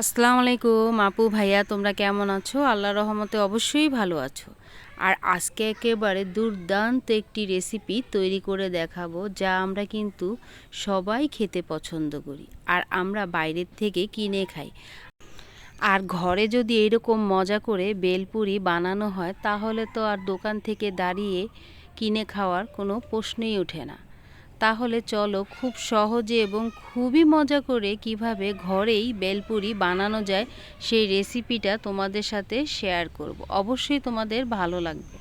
আসসালামু আলাইকুম আপু, ভাইয়া, তোমরা কেমন আছো? আল্লাহ রহমতে অবশ্যই ভালো আছো। আর আজকে একেবারে দুর্দান্ত একটি রেসিপি তৈরি করে দেখাবো, যা আমরা কিন্তু সবাই খেতে পছন্দ করি আর আমরা বাইরের থেকে কিনে খাই। আর ঘরে যদি এরকম মজা করে বেলপুরি বানানো হয়, তাহলে তো আর দোকান থেকে দাঁড়িয়ে কিনে খাওয়ার কোনো প্রশ্নই ওঠে না। তাহলে চলো খুব সহজে এবং খুবই মজা করে কীভাবে ঘরেই বেলপুরি বানানো যায় সেই রেসিপিটা তোমাদের সাথে শেয়ার করব। অবশ্যই তোমাদের ভালো লাগবে।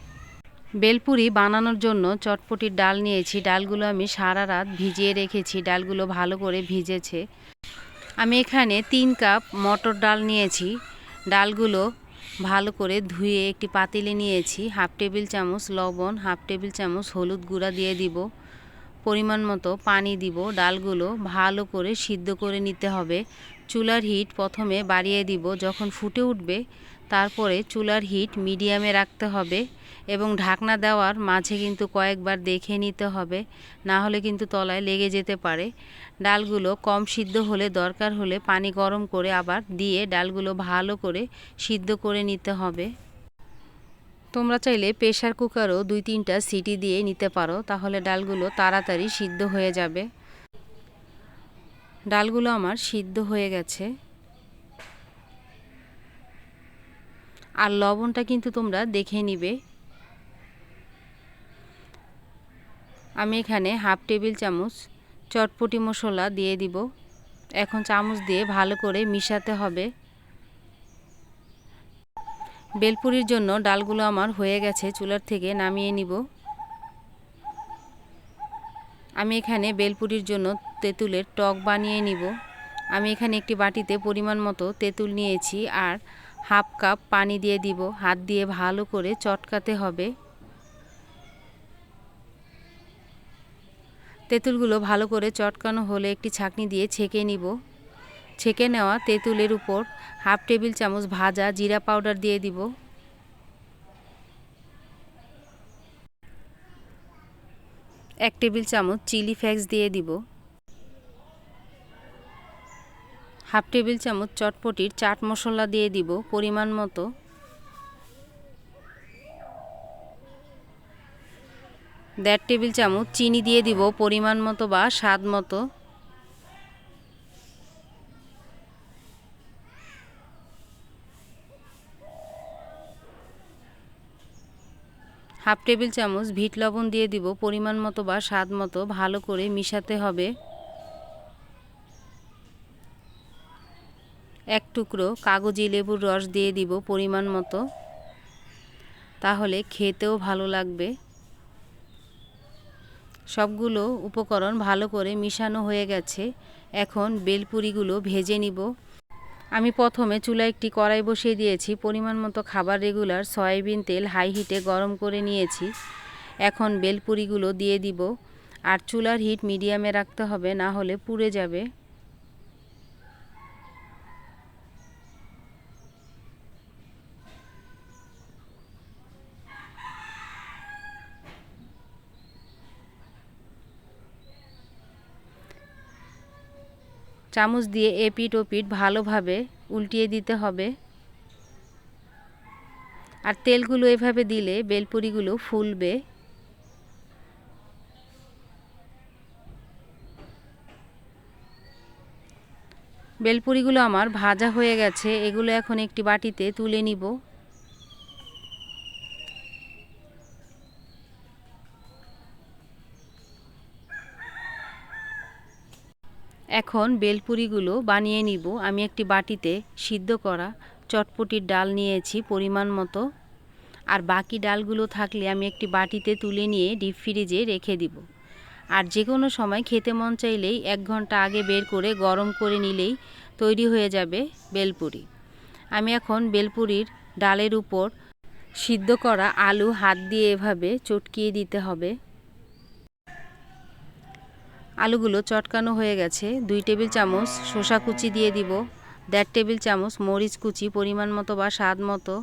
বেলপুরি বানানোর জন্য চটপটির ডাল নিয়েছি। ডালগুলো আমি সারা রাত ভিজিয়ে রেখেছি। ডালগুলো ভালো করে ভিজেছে। আমি এখানে তিন কাপ মটর ডাল নিয়েছি। ডালগুলো ভালো করে ধুয়ে একটি পাতিলে নিয়েছি। হাফ টেবিল চামচ লবণ, হাফ টেবিল চামচ হলুদ গুঁড়া দিয়ে দিব। পরিমাণ মতো পানি দিব, ডালগুলো ভালো করে সিদ্ধ করে নিতে হবে। চুলার হিট প্রথমে বাড়িয়ে দিব, যখন ফুটে উঠবে, তারপরে চুলার হিট মিডিয়ামে রাখতে হবে এবং ঢাকনা দেওয়ার মাঝে কিন্তু কয়েকবার দেখে নিতে হবে, না হলে কিন্তু তলায় লেগে যেতে পারে। ডালগুলো কম সিদ্ধ হলে দরকার হলে পানি গরম করে আবার দিয়ে ডালগুলো ভালো করে সিদ্ধ করে নিতে হবে। তোমরা চাইলে প্রেশার কুকারও দুই তিনটা সিটি দিয়ে নিতে পারো, তাহলে ডালগুলো তাড়াতাড়ি সিদ্ধ হয়ে যাবে। ডালগুলো আমার সিদ্ধ হয়ে গেছে। আর লবণটা কিন্তু তোমরা দেখে নিবে। আমি এখানে হাফ টেবিল চামচ চটপটি মশলা দিয়ে দিব। এখন চামচ দিয়ে ভালো করে মিশাতে হবে। বেলপুরির জন্য ডালগুলো আমার হয়ে গেছে, চুলার থেকে নামিয়ে নিব। আমি এখানে বেলপুরির জন্য তেঁতুলের টক বানিয়ে নিব। আমি এখানে একটি বাটিতে পরিমাণ মতো তেঁতুল নিয়েছি আর হাফ কাপ পানি দিয়ে দিব। হাত দিয়ে ভালো করে চটকাতে হবে। তেঁতুলগুলো ভালো করে চটকানো হলে একটি ছাকনি দিয়ে ছেঁকে নিব। ছেঁকে নেওয়া তেঁতুলের উপর হাফ টেবিল চামচ ভাজা জিরা পাউডার দিয়ে দিব। এক টেবিল চামচ চিলি ফ্লেক্স দিয়ে দিব। হাফ টেবিল চামচ চটপটির চাট মশলা দিয়ে দিব পরিমাণ মতো। দেড় টেবিল চামচ চিনি দিয়ে দিব পরিমাণ মতো বা স্বাদ মতো। হাফ টেবিল চামচ ভিট লবণ দিয়ে দিব, পরিমাণ মতো বা স্বাদ মতো, ভালো করে মিশাতে হবে। এক টুকরো কাগজি লেবুর রস দিয়ে দিব পরিমাণ মতো। তাহলে খেতেও ভালো লাগবে। সবগুলো উপকরণ ভালো করে মিশানো হয়ে গেছে। এখন বেলপুরিগুলো ভেজে নিব। আমি প্রথমে চুলা একটি কড়াই বসিয়ে দিয়েছি। পরিমাণ মতো খাবার রেগুলার, সয়াবিন তেল হাই হিটে গরম করে নিয়েছি। এখন বেলপুরিগুলো দিয়ে দিব। আর চুলার হিট মিডিয়ামে রাখতে হবে, না হলে পুড়ে যাবে। চামচ দিয়ে এপিট ওপিট ভালোভাবে উল্টিয়ে দিতে হবে। আর তেলগুলো এভাবে দিলে বেলপুরিগুলো ফুলবে। বেলপুরিগুলো আমার ভাজা হয়ে গেছে, এগুলো এখন একটি বাটিতে তুলে নিব। এখন বেলপুরিগুলো বানিয়ে নিব। আমি একটি বাটিতে সিদ্ধ করা চটপটির ডাল নিয়েছি পরিমাণ মতো। আর বাকি ডালগুলো থাকলে আমি একটি বাটিতে তুলে নিয়ে ডিপ ফ্রিজে রেখে দিব। আর যে কোনো সময় খেতে মন চাইলেই এক ঘণ্টা আগে বের করে গরম করে নিলেই তৈরি হয়ে যাবে বেলপুরি। আমি এখন বেলপুরির ডালের উপর সিদ্ধ করা আলু হাত দিয়ে এভাবে চটকিয়ে দিতে হবে। আলুগুলো চটকানো হয়ে গেছে। দুই টেবিল চামচ শসা কুচি দিয়ে দিব, দেড় টেবিল চামচ মরিচ কুচি পরিমাণ মতো বা স্বাদ মতো,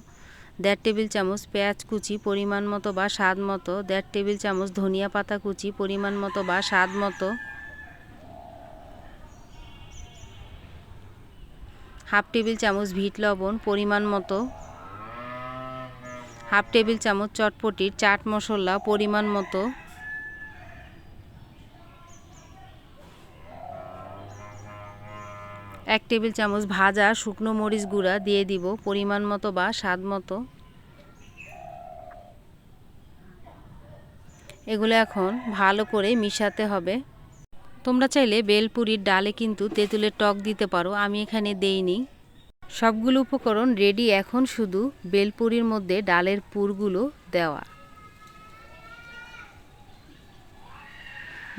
দেড় টেবিল চামচ পেঁয়াজ কুচি পরিমাণ মতো বা স্বাদ মতো, দেড় টেবিল চামচ ধনিয়া পাতা কুচি পরিমাণ মতো বা স্বাদ মতো, হাফ টেবিল চামচ ভিট লবণ পরিমাণ মতো, হাফ টেবিল চামচ চটপটির চাট মশলা পরিমাণ মতো এক টেবিল চামচ ভাজা শুকনো মরিচ গুঁড়া দিয়ে দিব, পরিমাণ মতো বা স্বাদ মতো। এগুলো এখন ভালো করে মিশাতে হবে। তোমরা চাইলে বেলপুরির ডালে কিন্তু তেঁতুলের টক দিতে পারো, আমি এখানে দেইনি। সবগুলো উপকরণ রেডি এখন শুধু বেলপুরির মধ্যে ডালের পুরগুলো দেওয়া।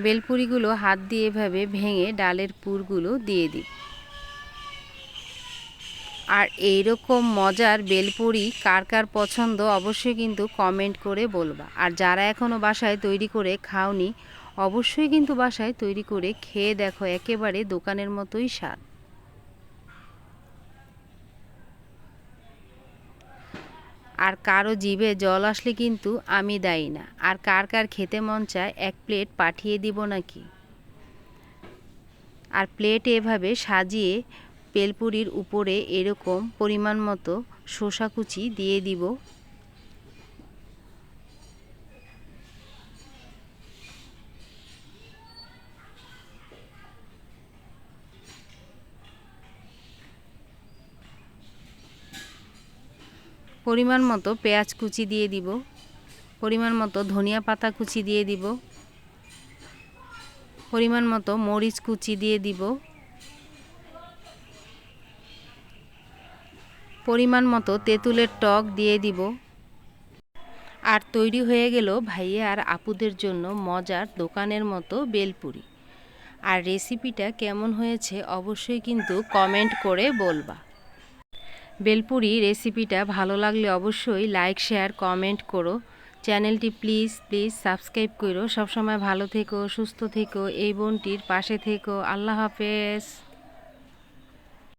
বেলপুরিগুলো হাত দিয়ে এভাবে ভেঙে ডালের পুরগুলো দিয়ে দিই। আর এইরকম মজার বেলপুরি কার কার পছন্দ অবশ্যই কিন্তু কমেন্ট করে বলবা। আর যারা এখনও বাসায় তৈরি করে খাওনি, অবশ্যই কিন্তু বাসায় তৈরি করে খেয়ে দেখো, একেবারে দোকানের মতোই স্বাদ। আর কারও জিভে জল আসলে কিন্তু আমি দায়ী না। আর কার কার খেতে মন চায়, এক প্লেট পাঠিয়ে দিব নাকি? আর প্লেটে এভাবে সাজিয়ে পেলপুরির উপরে এরকম পরিমাণ মতো শসা কুচি দিয়ে দিব। পরিমাণ মতো পেঁয়াজ কুচি দিয়ে দিব। পরিমাণ মতো ধনিয়া পাতা কুচি দিয়ে দিব। পরিমাণ মতো মরিচ কুচি দিয়ে দিব। পরিমাণ মতো তেঁতুলের টক দিয়ে দিব। আর তৈরি হয়ে গেল ভাইয়া আর আপুদের জন্য মজার দোকানের মতো বেলপুরি। আর রেসিপিটা কেমন হয়েছে অবশ্যই কিন্তু কমেন্ট করে বলবা। বেলপুরি রেসিপিটা ভালো লাগলে অবশ্যই লাইক, শেয়ার, কমেন্ট করো। চ্যানেলটি প্লিজ প্লিজ সাবস্ক্রাইব করো। সবসময় ভালো থেকো, সুস্থ থেকো, এই বোনটির পাশে থেকো। আল্লাহ হাফেজ।